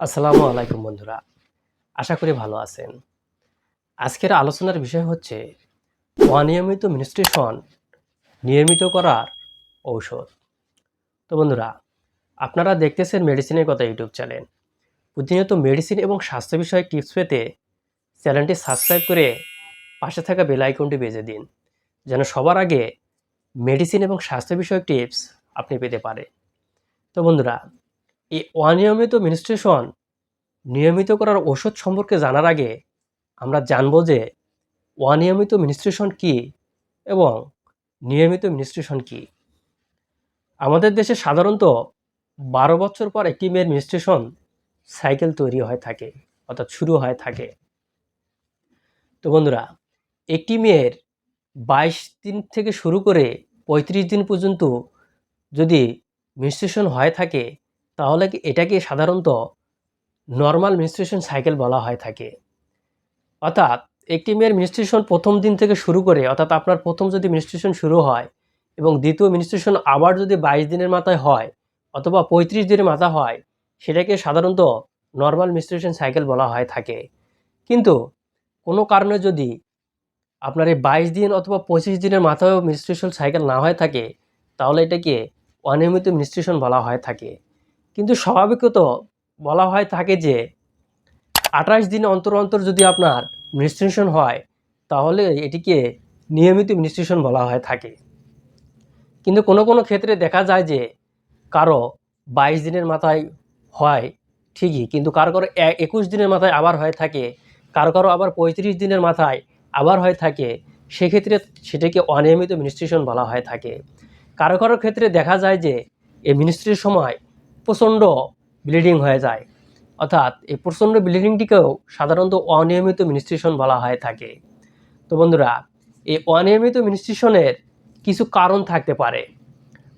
আসসালামু আলাইকুম বন্ধুরা। আশা করি ভালো আছেন। আজকের আলোচনার বিষয় হচ্ছে অনিয়মিত মিনিস্ট্রেশন নিয়মিত করার ঔষধ। তো বন্ধুরা, আপনারা দেখতেছেন মেডিসিনের কথা ইউটিউব চ্যানেল প্রতিনিয়ত মেডিসিন এবং স্বাস্থ্য বিষয়ক টিপস পেতে চ্যানেলটি সাবস্ক্রাইব করে পাশে থাকা বেল আইকনটি বেজে দিন, যেন সবার আগে মেডিসিন এবং স্বাস্থ্য বিষয়ক টিপস আপনি পেতে পারে তো বন্ধুরা এই অনিয়মিত মিনিস্ট্রেশন নিয়মিত করার ওষুধ সম্পর্কে জানার আগে আমরা জানব যে অনিয়মিত মিনিস্ট্রেশন কি এবং নিয়মিত মিনিস্ট্রেশন কি। আমাদের দেশে সাধারণত বারো বছর পর একটি মেয়ের মিনিস্ট্রেশন সাইকেল তৈরি হয়ে থাকে, অর্থাৎ শুরু হয়ে থাকে। তো বন্ধুরা, একটি মেয়ের বাইশ দিন থেকে শুরু করে পঁয়ত্রিশ দিন পর্যন্ত যদি মিনিস্ট্রেশন হয়ে থাকে তাহলে কি এটাকে সাধারণত নর্মাল মিনিস্ট্রেশন সাইকেল বলা হয় থাকে? অর্থাৎ একটি মেয়ের মিনিস্ট্রেশন প্রথম দিন থেকে শুরু করে, অর্থাৎ আপনার প্রথম যদি মিনিস্ট্রেশন শুরু হয় এবং দ্বিতীয় মিনিস্ট্রেশন আবার যদি বাইশ দিনের মাথায় হয় অথবা পঁয়ত্রিশ দিনের মাথা হয়, সেটাকে সাধারণত নর্মাল মিনিস্ট্রেশন সাইকেল বলা হয় থাকে। কিন্তু কোনো কারণে যদি আপনার এই বাইশ দিন অথবা পঁচিশ দিনের মাথায়ও মিনিস্ট্রেশন সাইকেল না হয়ে থাকে, তাহলে এটাকে অনিয়মিত মিনিস্ট্রেশন বলা হয় থাকে। কিন্তু স্বাভাবিকত বলা হয় থাকে যে আঠাশ দিন অন্তর অন্তর যদি আপনার মিনিস্ট্রেশন হয়, তাহলে এটিকে নিয়মিত মিনিস্ট্রেশন বলা হয় থাকে। কিন্তু কোনো কোনো ক্ষেত্রে দেখা যায় যে কারও বাইশ দিনের মাথায় হয়, ঠিকই। কিন্তু কারও কারও একুশ দিনের মাথায় আবার হয়ে থাকে, কারও কারও আবার পঁয়ত্রিশ দিনের মাথায় আবার হয়ে থাকে, সেক্ষেত্রে সেটাকে অনিয়মিত মিনিস্ট্রেশন বলা হয় থাকে। কারও কারও ক্ষেত্রে দেখা যায় যে এই মিনিস্ট্রির সময় প্রচণ্ড ব্লিডিং হয়ে যায়। অর্থাৎ এই প্রচণ্ড ব্লিডিংটিকেও সাধারণত অনিয়মিত মিনিস্ট্রেশন বলা হয়ে থাকে। তো বন্ধুরা, এই অনিয়মিত মিনিস্ট্রেশনের কিছু কারণ থাকতে পারে।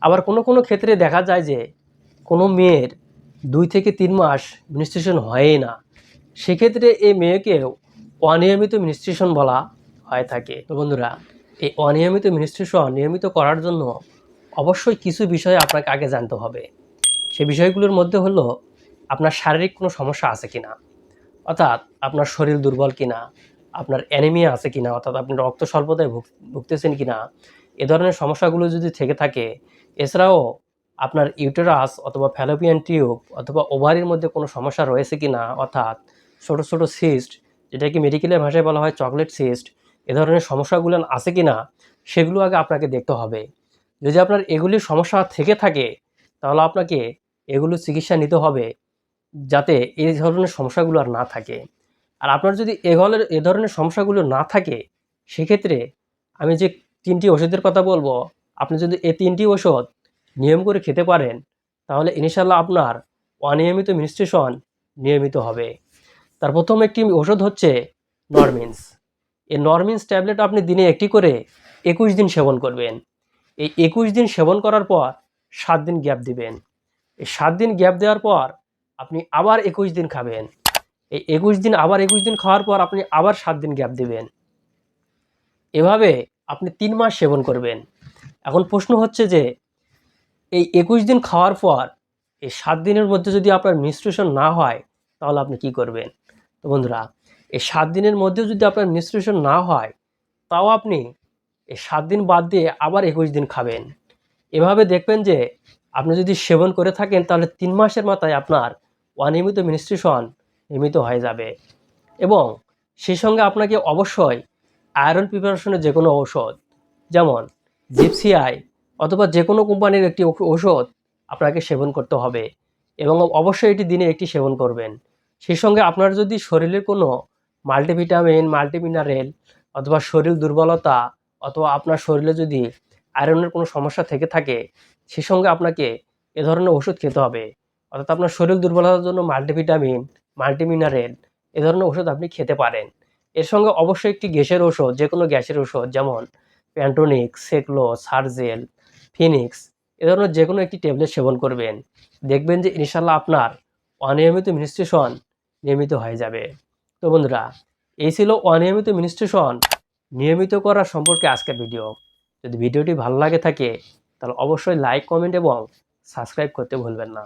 আবার কোনো কোনো ক্ষেত্রে দেখা যায় যে কোনো মেয়ের দুই থেকে তিন মাস মিনিস্ট্রেশন হয়ই না। সেক্ষেত্রে এই মেয়েকেও অনিয়মিত মিনিস্ট্রেশন বলা হয়ে থাকে। তো বন্ধুরা, এই অনিয়মিত মিনিস্ট্রেশন নিয়মিত করার জন্য অবশ্যই কিছু বিষয় আপনাকে আগে জানতে হবে। সে বিষয়গুলোর মধ্যে হলো, আপনার শারীরিক কোনো সমস্যা আছে কি না অর্থাৎ আপনার শরীর দুর্বল কিনা? আপনার অ্যানিমিয়া আছে কি না অর্থাৎ আপনি রক্ত স্বল্পতায় ভুগতেছেন কি না এ ধরনের সমস্যাগুলো যদি থেকে থাকে, এছাড়াও আপনার ইউটেরাস অথবা ফ্যালোপিয়ান টিউব অথবা ওভারির মধ্যে কোনো সমস্যা রয়েছে কি না অর্থাৎ ছোট ছোট সিস্ট যেটাকে মেডিকেলের ভাষায় বলা হয় চকলেট সিস্ট এ ধরনের সমস্যাগুলো আছে কিনা? সেগুলো আগে আপনাকে দেখতে হবে। যদি আপনার এগুলির সমস্যা থেকে থাকে, তাহলে আপনাকে এগুলো চিকিৎসা নিতে হবে যাতে এই ধরনের সমস্যাগুলো আর না থাকে। আর আপনার যদি এ ধরনের এ ধরনের সমস্যাগুলো না থাকে, সেক্ষেত্রে আমি যে তিনটি ওষুধের কথা বলব, আপনি যদি এই তিনটি ওষুধ নিয়ম করে খেতে পারেন, তাহলে ইনশাল্লাহ আপনার অনিয়মিত মিনিস্ট্রেশন নিয়মিত হবে। তার প্রথম একটি ওষুধ হচ্ছে নরমিন্স। এই নরমিন্স ট্যাবলেট আপনি দিনে একটি করে একুশ দিন সেবন করবেন। এই একুশ দিন সেবন করার পর সাত দিন গ্যাপ দিবেন। এই সাত দিন গ্যাপ দেওয়ার পর আপনি আবার একুশ দিন খাবেন। এই একুশ দিন, আবার একুশ দিন খাওয়ার পর আপনি আবার সাত দিন গ্যাপ দেবেন। এভাবে আপনি তিন মাস সেবন করবেন। এখন প্রশ্ন হচ্ছে যে, এই একুশ দিন খাওয়ার পর এই সাত দিনের মধ্যে যদি আপনার মিনিস্ট্রেশন না হয়, তাহলে আপনি কি করবেন? তো বন্ধুরা, এই সাত দিনের মধ্যে যদি আপনার মিনিস্ট্রেশন না হয়, তাও আপনি এই সাত দিন বাদ দিয়ে আবার একুশ দিন খাবেন। এভাবে দেখবেন যে আপনি যদি সেবন করে থাকেন, তাহলে তিন মাসের মাথায় আপনার অনিয়মিত মিনিস্ট্রেশন নিয়মিত হয়ে যাবে। এবং সেই সঙ্গে আপনাকে অবশ্যই আয়রন প্রিপারেশনের যে কোনো ঔষধ, যেমন জিপসিআই অথবা যে কোনো কোম্পানির একটি ঔষধ আপনাকে সেবন করতে হবে এবং অবশ্যই এটি দিনে একটি সেবন করবেন। সেই সঙ্গে আপনার যদি শরীরের কোনো মাল্টিভিটামিন মাল্টিমিনারেল অথবা শরীর দুর্বলতা অথবা আপনার শরীরে যদি আয়রনের কোনো সমস্যা থেকে থাকে, সে সঙ্গে আপনাকে এ ধরনের ওষুধ খেতে হবে। অর্থাৎ আপনার শরীর দুর্বলতার জন্য মাল্টিভিটামিন, মাল্টিমিনারেল এ ধরনের ওষুধ আপনি খেতে পারেন। এর সঙ্গে অবশ্যই একটি গ্যাসের ওষুধ যে কোনো গ্যাসের ওষুধ যেমন প্যান্টোনিক সেকলো সার্জেল, ফিনিক্স এ ধরনের যে কোনো একটি ট্যাবলেট সেবন করবেন। দেখবেন যে ইনশাল্লাহ আপনার অনিয়মিত মিনিস্ট্রেশন নিয়মিত হয়ে যাবে। তো বন্ধুরা, এই ছিল অনিয়মিত মিনিস্ট্রেশন নিয়মিত করা সম্পর্কে আজকের ভিডিও যদি ভিডিওটি ভালো লাগে থাকে তাহলে অবশ্যই লাইক কমেন্ট এবং সাবস্ক্রাইব করতে ভুলবেন না।